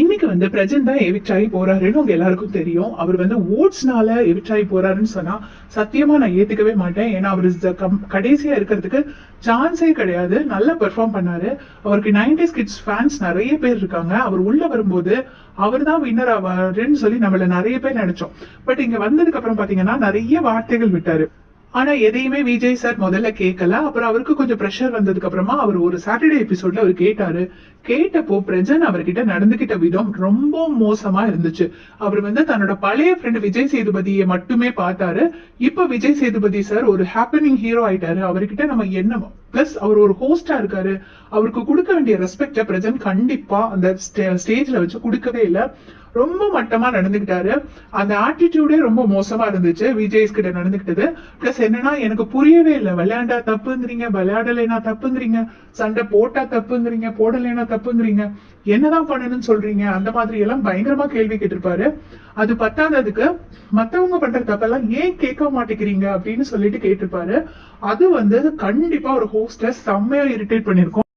இன்னைக்கு வந்து பிரஜன் தான் எவிக்ட் ஆகி போறாருன்னு உங்க எல்லாருக்கும் தெரியும். அவர் வந்து ஓட்ஸ்னால எவிக்ட் ஆகி போறாருன்னு சொன்னா சத்தியமா நான் ஏத்துக்கவே மாட்டேன். ஏன்னா அவர் கடைசியா இருக்கிறதுக்கு சான்ஸே கிடையாது. நல்லா பெர்ஃபார்ம் பண்ணாரு. அவருக்கு நைன்டிஸ் கிட்ஸ் ஃபேன்ஸ் நிறைய பேர் இருக்காங்க. அவர் உள்ள வரும்போது அவர் தான் வின்னர் ஆவாருன்னு சொல்லி நம்மள நிறைய பேர் நினைச்சோம். பட் இங்க வந்ததுக்கு அப்புறம் பாத்தீங்கன்னா நிறைய வார்த்தைகள் விட்டாரு. ஆனா எதையுமே விஜய் சார் முதல்ல கேட்கல அப்புறம் அவருக்கு கொஞ்சம் ப்ரெஷர் வந்ததுக்கு அப்புறமா அவர் ஒரு சாட்டர்டே எபிசோட்ல அவர் கேட்டாரு. கேட்டப்போ பிரஜன் அவர்கிட்ட நடந்துகிட்ட விதம் ரொம்ப மோசமா இருந்துச்சு. அவர் வந்து தன்னோட பழைய ஃப்ரெண்ட் விஜய் சேதுபதியை மட்டுமே பார்த்தாரு. இப்ப விஜய் சேதுபதி சார் ஒரு ஹாப்பனிங் ஹீரோ ஆயிட்டாரு. அவர்கிட்ட நம்ம என்ன பிளஸ் அவர் ஒரு ஹோஸ்டா இருக்காரு. அவருக்கு கொடுக்க வேண்டிய ரெஸ்பெக்ட பிரஜன் கண்டிப்பா அந்த ஸ்டேஜ்ல வச்சு கொடுக்கவே இல்லை. ரொம்ப மட்டமா நடந்துகிட்டாரு. அந்த ஆட்டிடியூடே ரொம்ப மோசமா இருந்துச்சு. விஜய்ஸ் கிட்ட நடந்துகிட்டது. பிளஸ் என்னன்னா எனக்கு புரியவே இல்லை. விளையாண்டா தப்புங்கிறீங்க விளையாடலைனா தப்புங்கிறீங்க சண்டை போட்டா தப்புங்கிறீங்க போடலைனா தப்புங்கிறீங்க. என்னதான் பண்ணணும்னு சொல்றீங்க? அந்த மாதிரி எல்லாம் பயங்கரமா கேள்வி கேட்டிருப்பாரு. அது பத்தாததுக்கு மத்தவங்க பண்ற தப்பெல்லாம் ஏன் கேட்க மாட்டேங்கிறீங்க அப்படின்னு சொல்லிட்டு கேட்டிருப்பாரு. அது வந்து கண்டிப்பா ஒரு ஹோஸ்டர் செம்மையா இரிட்டேட் பண்ணிருக்கும்.